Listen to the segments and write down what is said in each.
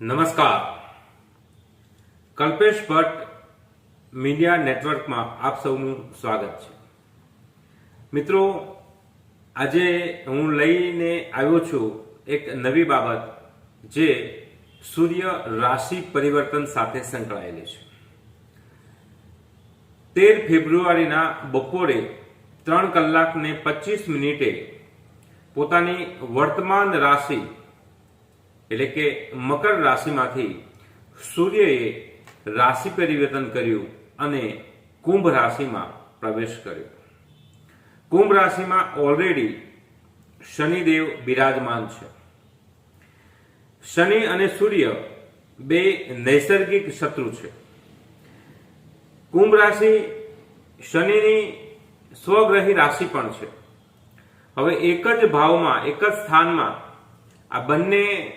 નમસ્કાર. કલ્પેશ ભટ્ટ, મીડિયા નેટવર્કમાં આપ સૌનું સ્વાગત છે. મિત્રો, આજે હું લઈને આવ્યો છું એક નવી બાબત જે સૂર્ય રાશિ પરિવર્તન સાથે સંકળાયેલી છે. તેર ફેબ્રુઆરીના બપોરે ત્રણ કલાક ને પચીસ મિનિટે પોતાની વર્તમાન રાશિ એટલે કે મકર રાશિમાંથી સૂર્યએ રાશિ પરિવર્તન કર્યું અને કુંભ રાશિમાં પ્રવેશ કર્યો. કુંભ રાશિમાં ઓલરેડી શનિદેવ બિરાજમાન છે. શનિ અને સૂર્ય બે નૈસર્ગિક શત્રુ છે. કુંભ રાશિ શનિની સ્વગ્રહી રાશિ પણ છે. હવે એક જ ભાવમાં, એક જ સ્થાનમાં આ બંને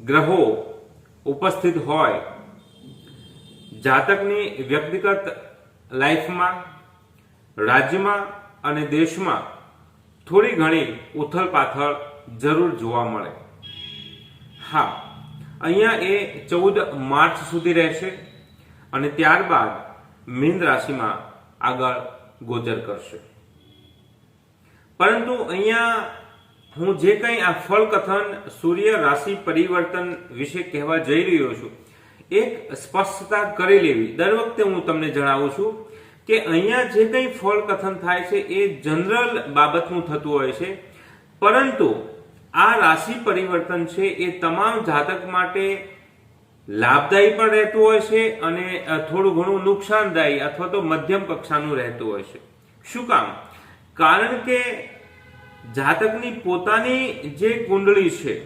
ગ્રહો ઉપસ્થિત હોય. જાતકની વ્યક્તિગત લાઈફમાં, રાજ્યમાં અને દેશમાં થોડી ઘણી ઉથલ પાથલ જરૂર જોવા મળે. હા, અહીંયા એ ચૌદ માર્ચ સુધી રહેશે અને ત્યારબાદ મીન રાશિમાં આગળ ગોચર કરશે. પરંતુ અહીંયા હું જે કંઈ આ ફળકથન, સૂર્ય રાશિ પરિવર્તન વિશે કહેવા જઈ રહ્યો છું, એક સ્પષ્ટતા કરી લેવી. દર વખતે હું તમને જણાવું છું કે અહીંયા જે કંઈ ફળકથન થાય છે એ જનરલ બાબતનું થતું હોય છે. પરંતુ આ રાશિ પરિવર્તન છે એ તમામ જાતક માટે લાભદાયી પણ રહેતું હોય છે અને થોડું ઘણું નુકસાનદાયી અથવા તો મધ્યમ કક્ષાનું રહેતું હોય છે. શું કામ? કારણ કે જાતકની પોતાની જે કુંડળી છે,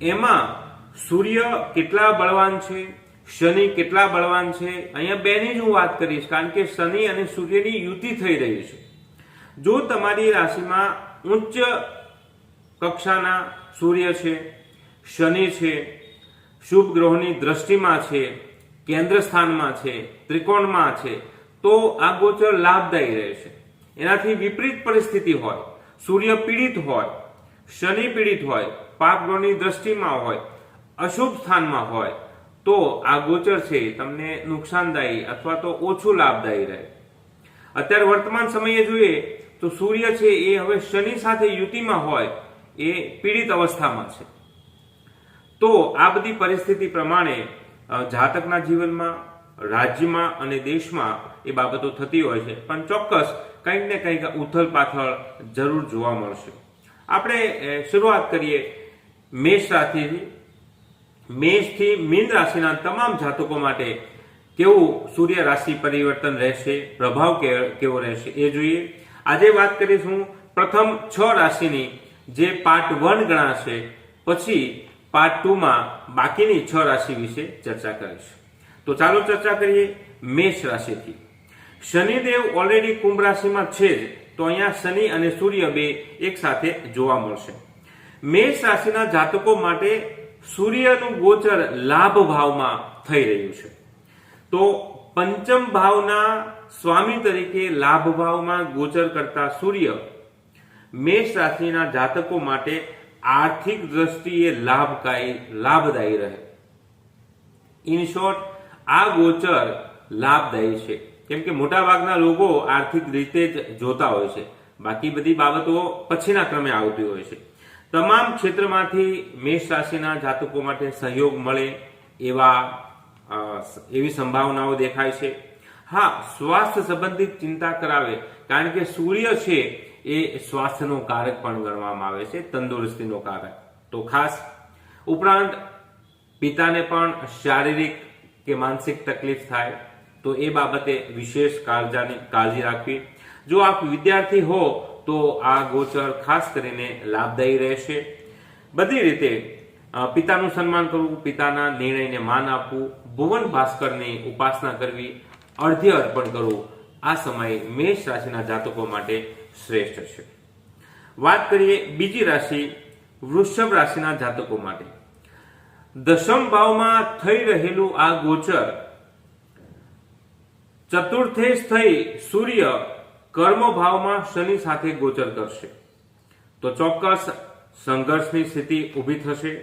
એમાં સૂર્ય કેટલા બળવાન છે, શનિ કેટલા બળવાન છે, અહીંયા બેની જ હું વાત કરીશ, કારણ કે શનિ અને સૂર્યની યુતિ થઈ રહી છે. જો તમારી રાશિમાં ઉચ્ચ કક્ષાના સૂર્ય છે, શનિ છે, શુભ ગ્રહોની દ્રષ્ટિમાં છે, કેન્દ્ર સ્થાનમાં છે, ત્રિકોણમાં છે, તો આ ગોચર લાભદાયી રહેશે. એનાથી વિપરીત પરિસ્થિતિ હોય. સૂર્ય પીડિત હોય, શનિ પીડિત હોય, પાપ ગ્રહની દ્રષ્ટિમાં હોય, અશુભ સ્થાનમાં હોય, તો આ ગોચર છે તમને નુકસાનદાયી અથવા તો ઓછું લાભદાયી રહે. અત્યારે વર્તમાન સમયે જોઈએ તો સૂર્ય છે એ હવે શનિ સાથે યુતિમાં હોય એ પીડિત અવસ્થામાં છે. તો આ બધી પરિસ્થિતિ પ્રમાણે જાતકના જીવનમાં, રાજ્યમાં અને દેશમાં એ બાબતો થતી હોય છે. પણ ચોક્કસ કંઈક ને કંઈક ઉથલ પાથળ જરૂર જોવા મળશે. આપણે શરૂઆત કરીએ મેષ રાશિથી. મેષથી મીન રાશિના તમામ જાતકો માટે કેવું સૂર્ય રાશિ પરિવર્તન રહેશે, પ્રભાવ કેવો રહેશે એ જોઈએ. આજે વાત કરીશું પ્રથમ છ રાશિની, જે પાર્ટ વન ગણાશે. પછી પાર્ટ ટુમાં બાકીની છ રાશિ વિશે ચર્ચા કરીશું. તો ચાલો ચર્ચા કરીએ મેષ રાશિથી. શનિદેવ ઓલરેડી કુંભ રાશિમાં છે જ, તો અહીંયા શનિ અને સૂર્ય બે એક સાથે જોવા મળશે. મેષ રાશિના જાતકો માટે સૂર્યનું ગોચર લાભ ભાવમાં થઈ રહ્યું છે. તો પંચમ ભાવના સ્વામી તરીકે લાભ ભાવમાં ગોચર કરતા સૂર્ય મેષ રાશિના જાતકો માટે આર્થિક દ્રષ્ટિએ લાભકારી લાભદાયી રહે. ઇન શોર્ટ આ ગોચર લાભદાયી છે. કેમ કે મોટાભાગના લોકો આર્થિક રીતે જ જોતા હોય છે. બાકી બધી બાબતો પછીના ક્રમે આવતી હોય છે. તમામ ક્ષેત્રમાંથી મેષ રાશિના જાતકો માટે સહયોગ મળે એવા એવી સંભાવનાઓ દેખાય છે. હા, સ્વાસ્થ્ય સંબંધિત ચિંતા કરાવે, કારણ કે સૂર્ય છે એ સ્વાસ્થ્યનો કારક પણ ગણવામાં આવે છે, તંદુરસ્તીનો કારક. તો ખાસ, ઉપરાંત પિતાને પણ શારીરિક કે માનસિક તકલીફ થાય તો એ બાબતે વિશેષ કાળજાની કાળજી રાખવી. જો આપ વિદ્યાર્થી હો, તો આ ગોચર ખાસ કરીને લાભદાયી રહેશે. બધી રીતે પિતાનું સન્માન કરવું, પિતાના નિર્ણયને માન આપવું, ભુવન ભાસ્કરની ઉપાસના કરવી અર્ધ્ય અર્પણ કરવું, આ સમયે મેષ રાશિના જાતકો માટે શ્રેષ્ઠ છે. વાત કરીએ બીજી રાશિ, વૃષભ રાશિના જાતકો માટે. દશમ ભાવમાં થઈ રહેલું આ ગોચર ચતુર્થેશ થઈ સૂર્ય કર્મ ભાવમાં શનિ સાથે ગોચર કરશે. તો ચોક્કસ સંઘર્ષની સ્થિતિ ઊભી થશે.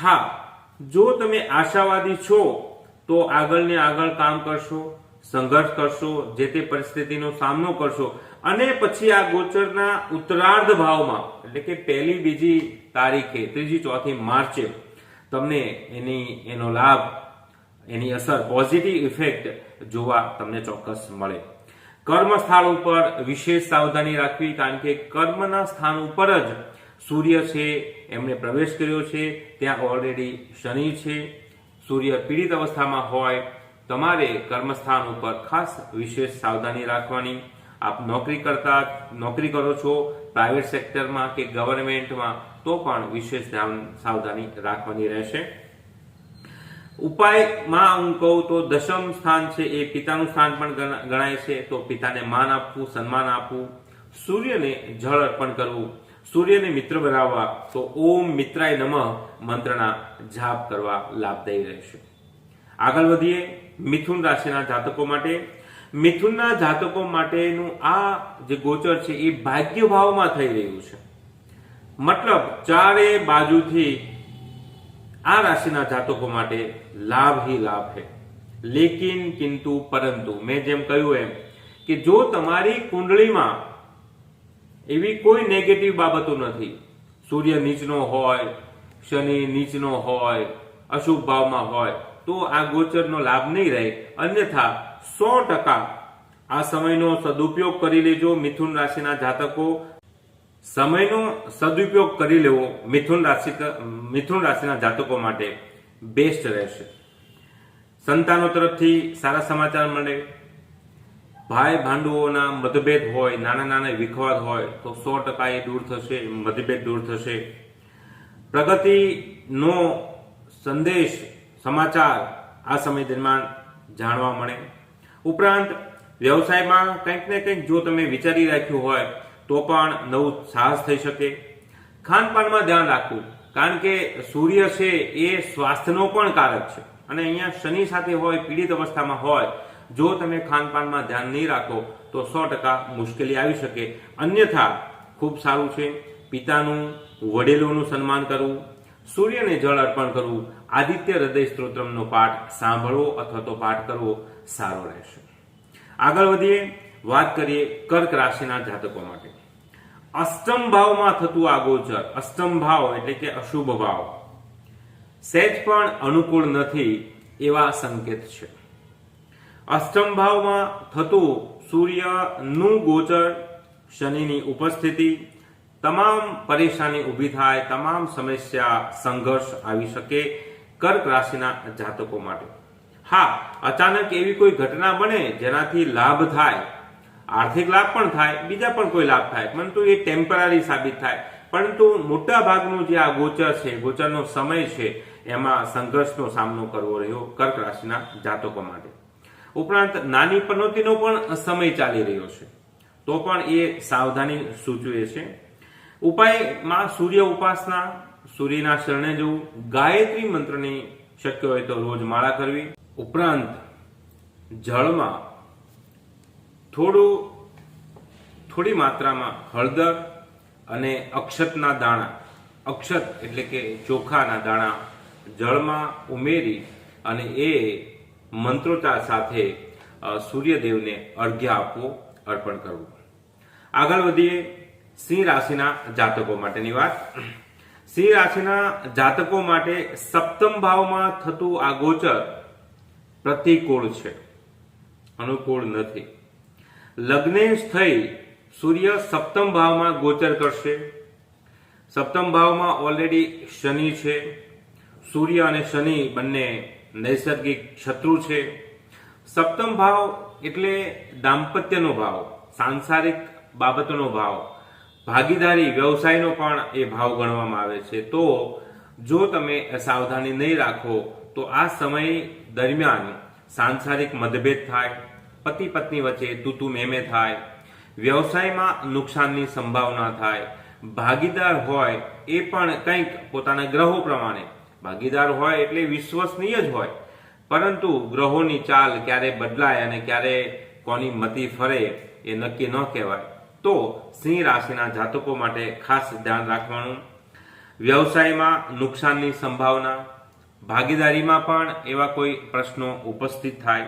હા, જો તમે આશાવાદી છો, તો આગળ ને આગળ કામ કરશો, સંઘર્ષ કરશો, જે તે પરિસ્થિતિનો સામનો કરશો. અને પછી આ ગોચરના ઉત્તરાર્ધ ભાવમાં, એટલે કે પહેલી બીજી તારીખે, ત્રીજી ચોથી માર્ચે, તમને એની, એનો લાભ એની અસર પોઝિટિવ ઇફેક્ટ જોવા તમને ચોક્કસ મળે. કર્મ સ્થળ ઉપર વિશેષ સાવધાની રાખવી, કારણ કે કર્મના સ્થાન ઉપર જ સૂર્ય છે, એમણે પ્રવેશ કર્યો છે, ત્યાં ઓલરેડી શનિ છે. સૂર્ય પીડિત અવસ્થામાં હોય, તમારે કર્મસ્થાન ઉપર ખાસ વિશેષ સાવધાની રાખવાની. આપ નોકરી કરતા, નોકરી કરો છો પ્રાઇવેટ સેક્ટરમાં કે ગવર્મેન્ટમાં તો પણ વિશેષ ધ્યાન સાવધાની રાખવાની રહેશે. ઉપાયમાં હું કહું તો દશમ સ્થાન છે એ પિતાનું સ્થાન પણ ગણાય છે. તો પિતાને માન આપવું, સન્માન આપવું. સૂર્યને જળ અર્પણ કરવું. સૂર્યને મિત્ર બનાવવા. તો ઓમ મિત્રાય નમઃ મંત્રના જાપ કરવા લાભદાયી રહેશે. આગળ વધીએ. મિથુન રાશિના જાતકો માટે. મિથુનના જાતકો માટેનું આ જે ગોચર છે એ ભાગ્ય ભાવમાં થઈ રહ્યું છે. મતલબ ચારે બાજુથી આ રાશિના જાતકો માટે લાભ હી લાભ હે લેકિન કિંતુ પરંતુ મેં જેમ કહ્યું એમ કે જો તમારી કુંડળીમાં એવી કોઈ નેગેટિવ બાબતો નથી, સૂર્ય નીચનો હોય, શનિ નીચનો હોય, અશુભ ભાવમાં હોય, તો આ ગોચરનો લાભ નહીં રહે. અન્યથા સો ટકા આ સમયનો સદુપયોગ કરી લેજો મિથુન રાશિના જાતકો સમયનો સદુપયોગ કરી લેવો મિથુન રાશિ મિથુન રાશિના જાતકો માટે બેસ્ટ રહેશે. સંતાનો તરફથી સારા સમાચાર મળે. ભાઈ ભાંડુઓના મતભેદ હોય, નાના નાના વિખવાદ હોય, તો સો ટકા એ દૂર થશે, મતભેદ દૂર થશે. પ્રગતિનો સંદેશ, સમાચાર આ સમય દરમિયાન જાણવા મળે. ઉપરાંત વ્યવસાયમાં કંઈક ને કંઈક જો તમે વિચારી રાખ્યું હોય તો પણ નવું સાહસ થઈ શકે. ખાનપાનમાં ધ્યાન રાખવું, કારણ કે સૂર્ય છે એ સ્વાસ્થ્યનો પણ કારક છે. અને અહીંયા શનિ સાથે હોય, પીડિત અવસ્થામાં હોય, જો તમે ખાનપાનમાં ધ્યાન નહીં રાખો, તો સો ટકા મુશ્કેલી આવી શકે. અન્યથા, ખૂબ સારું છે. પિતાનું, વડીલોનું સન્માન કરવું, સૂર્યને જળ અર્પણ કરવું, આદિત્ય હૃદય સ્ત્રોત્રમનો પાઠ સાંભળવો અથવા તો પાઠ કરવો સારો રહેશે. આગળ વધીએ, વાત કરીએ કર્ક રાશિના જાતકો માટે. અષ્ટમ ભાવમાં થતું આ ગોચર અષ્ટમ ભાવ એટલે કે અશુભ ભાવ સહેજ પણ અનુકૂળ નથી એવા સંકેત છે. અષ્ટમ ભાવમાં થતું સૂર્યનું ગોચર, શનિની ઉપસ્થિતિ, તમામ પરેશાની ઊભી થાય, તમામ સમસ્યા, સંઘર્ષ આવી શકે કર્ક રાશિના જાતકો માટે. હા, અચાનક એવી કોઈ ઘટના બને જેનાથી લાભ થાય આર્થિક લાભ પણ થાય, બીજા પણ કોઈ લાભ થાય, પરંતુ એ ટેમ્પરરી સાબિત થાય. પરંતુ મોટા ભાગનું જે આ ગોચર છે, ગોચરનો સમય છે, એમાં સંઘર્ષનો સામનો કરવો રહ્યો કર્ક રાશિના જાતકો માટે. ઉપરાંત નાની પનોતીનો પણ સમય ચાલી રહ્યો છે. તો પણ એ સાવધાની સૂચવે છે. ઉપાયમાં સૂર્ય ઉપાસના, સૂર્યના શરણે જવું, ગાયત્રી મંત્રની શક્ય હોય તો રોજ માળા કરવી. ઉપરાંત જળમાં થોડું, થોડી માત્રામાં હળદર અને અક્ષતના દાણા, અક્ષત એટલે કે ચોખાના દાણા જળમાં ઉમેરી અને એ મંત્રોચ્ચાર સાથે સૂર્યદેવને અર્ઘ્ય આપવો, અર્પણ કરવું. આગળ વધીએ સિંહ રાશિના જાતકો માટેની વાત. સિંહ રાશિના જાતકો માટે સપ્તમ ભાવમાં થતું આ ગોચર પ્રતિકૂળ છે. અનુકૂળ નથી. લગ્નેશ થઈ સૂર્ય સપ્તમ ભાવમાં ગોચર કરશે. સપ્તમ ભાવમાં ઓલરેડી શનિ છે. સૂર્ય અને શનિ બંને નૈસર્ગિક શત્રુ છે. સપ્તમ ભાવ એટલે દાંપત્યનો ભાવ, સાંસારિક બાબતોનો ભાવ, ભાગીદારી, વ્યવસાયનો પણ એ ભાવ ગણવામાં આવે છે. તો જો તમે સાવધાની નહીં રાખો, તો આ સમય દરમિયાન સાંસારિક મતભેદ થાય પતિ પત્ની વચ્ચે તૂતુ મેમે થાય. વ્યવસાયમાં નુકસાનની સંભાવના થાય. ભાગીદાર હોય એ પણ કંઈક પોતાના ગ્રહો પ્રમાણે. ભાગીદાર હોય એટલે વિશ્વસનીય જ હોય. પરંતુ ગ્રહોની ચાલ ક્યારે બદલાય અને ક્યારે કોની મતિ ફરે એ નક્કી ન કહેવાય. તો સિંહ રાશિના જાતકો માટે ખાસ ધ્યાન રાખવાનું. વ્યવસાયમાં નુકસાનની સંભાવના. ભાગીદારીમાં પણ એવા કોઈ પ્રશ્નો ઉપસ્થિત થાય.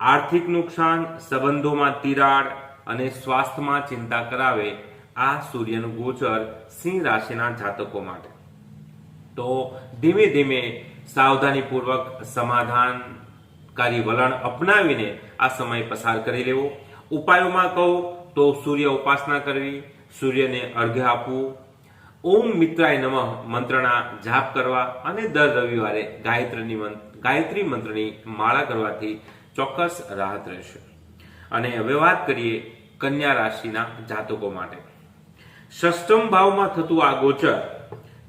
આર્થિક નુકસાન, સંબંધોમાં તિરાડ અને સ્વાસ્થ્યમાં ચિંતા કરાવે આ સૂર્યનું ગોચર સિંહ રાશિના જાતકો માટે. તો ધીમે ધીમે સાવધાનીપૂર્વક સમાધાનકારી વલણ અપનાવીને આ સમય પસાર કરી લેવો. ઉપાયોમાં કહું તો સૂર્ય ઉપાસના કરવી, સૂર્યને અર્ઘ્ય આપવું. ઓમ મિત્રાય નમઃ મંત્રના જાપ કરવા અને દર રવિવારે ગાયત્રીની ગાયત્રી મંત્રની માળા કરવાથી ચોક્કસ રાહત રહેશે અને હવે વાત કરીએ કન્યા રાશિના જાતકો માટે. ષષ્ટમ ભાવમાં થતું આ ગોચર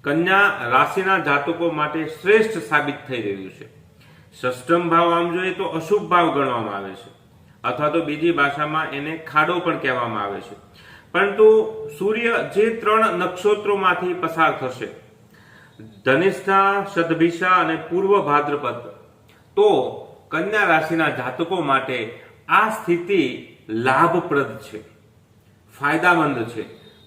કન્યા રાશિના જાતકો માટે શ્રેષ્ઠ સાબિત થઈ રહ્યું છે. ષષ્ટમ ભાવ આમ જોઈએ તો અશુભ ભાવ ગણવામાં આવે છે. અથવા તો બીજી ભાષામાં એને ખાડો પણ કહેવામાં આવે છે. પરંતુ સૂર્ય જે ત્રણ નક્ષત્રોમાંથી પસાર થશે, ધનિષ્ઠા, સદભિષા અને પૂર્વ ભાદ્રપદ, તો કન્યા રાશિના જાતકો માટે આ સ્થિતિ લાભપ્રદ છે, ફાયદામંદ છે.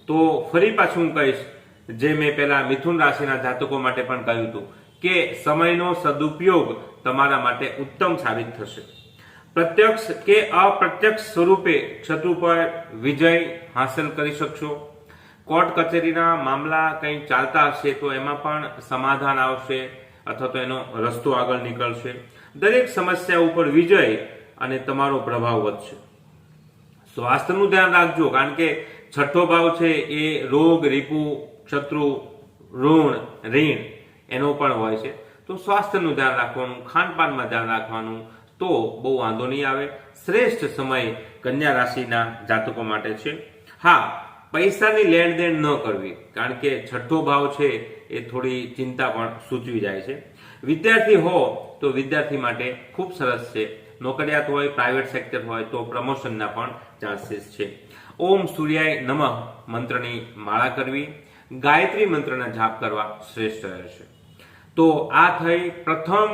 તો ફરી પાછું હું કહીશ, જે મેં પેલા મિથુન રાશિના જાતકો માટે પણ કહ્યું હતું, કે સમયનો સદુપયોગ તમારા માટે ઉત્તમ સાબિત થશે. પ્રત્યક્ષ કે અપ્રત્યક્ષ સ્વરૂપે શત્રુ પર વિજય હાંસલ કરી શકશો. કોર્ટ કચેરીના મામલા કંઈ ચાલતા હશે તો એમાં પણ સમાધાન આવશે અથવા તો એનો રસ્તો આગળ નીકળશે. દરેક સમસ્યા ઉપર વિજય અને તમારો પ્રભાવ વધશે. સ્વાસ્થ્યનું ધ્યાન રાખજો, કારણ કે છઠ્ઠો ભાવ છે એ રોગ, રીપુ, શત્રુ, ઋણ ઋણ, એનો પણ હોય છે. તો સ્વાસ્થ્યનું ધ્યાન રાખવાનું, ખાનપાનમાં ધ્યાન રાખવાનું, તો બહુ વાંધો નહીં આવે. શ્રેષ્ઠ સમય કન્યા રાશિના જાતકો માટે છે. હા, પૈસાની લેણ દેણ ન કરવી, કારણ કે છઠ્ઠો ભાવ છે એ થોડી ચિંતા પણ સૂચવી જાય છે. વિદ્યાર્થી હો તો વિદ્યાર્થી માટે ખૂબ સરસ છે. નોકરિયાત હોય પ્રાઇવેટ સેક્ટર હોય તો પ્રમોશનના પણ ચાન્સીસ છે. ઓમ સૂર્યાય નમઃ મંત્રની માળા કરવી, ગાયત્રી મંત્રના જાપ કરવા શ્રેષ્ઠ રહેશે. તો આ થઈ પ્રથમ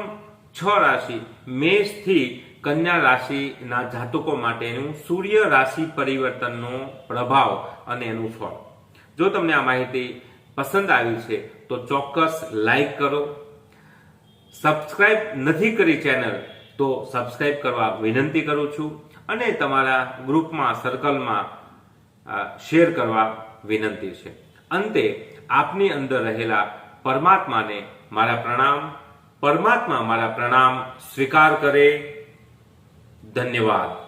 છ રાશિ, મેષથી કન્યા રાશિના જાતકો માટેનું સૂર્ય રાશિ પરિવર્તનનો પ્રભાવ અને એનું ફળ. જો તમને આ માહિતી પસંદ આવી છે, તો ચોક્કસ લાઈક કરો સબસ્ક્રાઇબ નથી કરી ચેનલ, તો સબસ્ક્રાઇબ કરવા વિનંતી કરું છું અને તમારા ગ્રુપમાં, સર્કલમાં શેર કરવા વિનંતી છે. અંતે, આપની અંદર રહેલા પરમાત્માને મારા પ્રણામ, પરમાત્મા મારા પ્રણામ સ્વીકાર કરે. ધન્યવાદ.